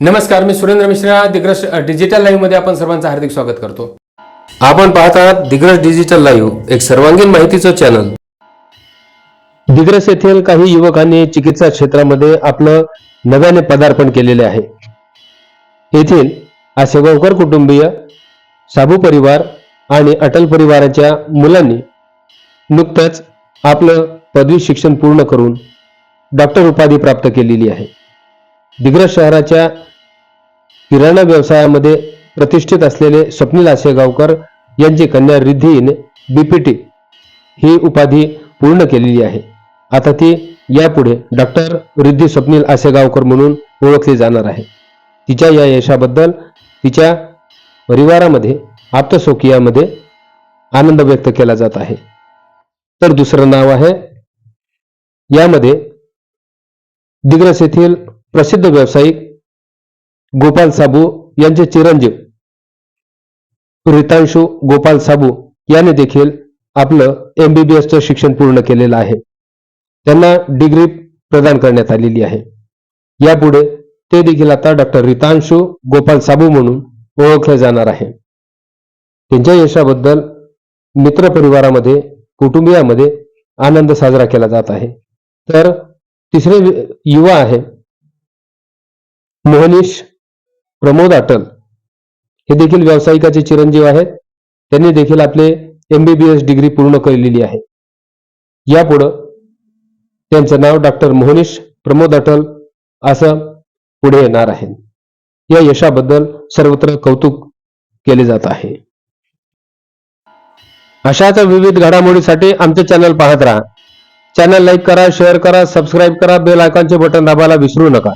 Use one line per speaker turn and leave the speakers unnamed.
नमस्कार मी सुरेंद्र मिश्रा. दिग्रस डिजिटल लाईव्हमध्ये आपण सर्वांचं हार्दिक स्वागत करतो. आपण पाहत आहात दिग्रस डिजिटल लाईव्ह एक सर्वांगीण माहितीचं चॅनल. दिग्रस येथील काही युवकांनी चिकित्सा क्षेत्रामध्ये आपलं नव्याने पदार्पण केलेले आहे. येथील आसेगावकर कुटुंबीय साबू परिवार आणि अटल परिवाराच्या मुलांनी नुकतंच आपलं पदवी शिक्षण पूर्ण करून डॉक्टर उपाधी प्राप्त केलेली आहे. दिग्रस शहराच्या किराणा व्यवसायामध्ये प्रतिष्ठित असलेले स्वप्नील आसेगावकर यांची कन्या रिद्धीन बीपीटी ही उपाधी पूर्ण केलेली आहे. आता ती यापुढे डॉक्टर रिद्धी स्वप्नील आसेगावकर म्हणून ओळखली जाणार आहे. तिच्या या यशाबद्दल तिच्या परिवारामध्ये आप्तसोकियामध्ये आनंद व्यक्त केला जात आहे. तर दुसरं नाव आहे यामध्ये दिग्रस येथील प्रसिद्ध व्यावसायिक गोपाल साबू यांचे चिरंजीव. रितांशू गोपाल साबू याने देखील आपलं एमबीबीएसचं शिक्षण पूर्ण केलेलं आहे. त्यांना डिग्री प्रदान करण्यात आलेली आहे. यापुढे ते देखील आता डॉक्टर रितांशू गोपाल साबू म्हणून ओळखले जाणार आहे. त्यांच्या यशाबद्दल मित्रपरिवारामध्ये कुटुंबियामध्ये आनंद साजरा केला जात आहे. तर तिसरे युवा आहे मोहनीश प्रमोद अटल हे देखील व्यावसायिकाचे चिरंजीव आहेत. त्यांनी देखील आपले एमबीबीएस डिग्री पूर्ण केलेली आहे. यापुढं त्यांचं नाव डॉक्टर मोहनीश प्रमोद अटल असं पुढे येणार आहे. या यशाबद्दल सर्वत्र कौतुक केले जात आहे. अशाच विविध घडामोडीसाठी आमचे चॅनल पाहत राहा. चॅनल लाईक करा शेअर करा सबस्क्राईब करा बेल आयकॉनचे बटन दाबायला विसरू नका.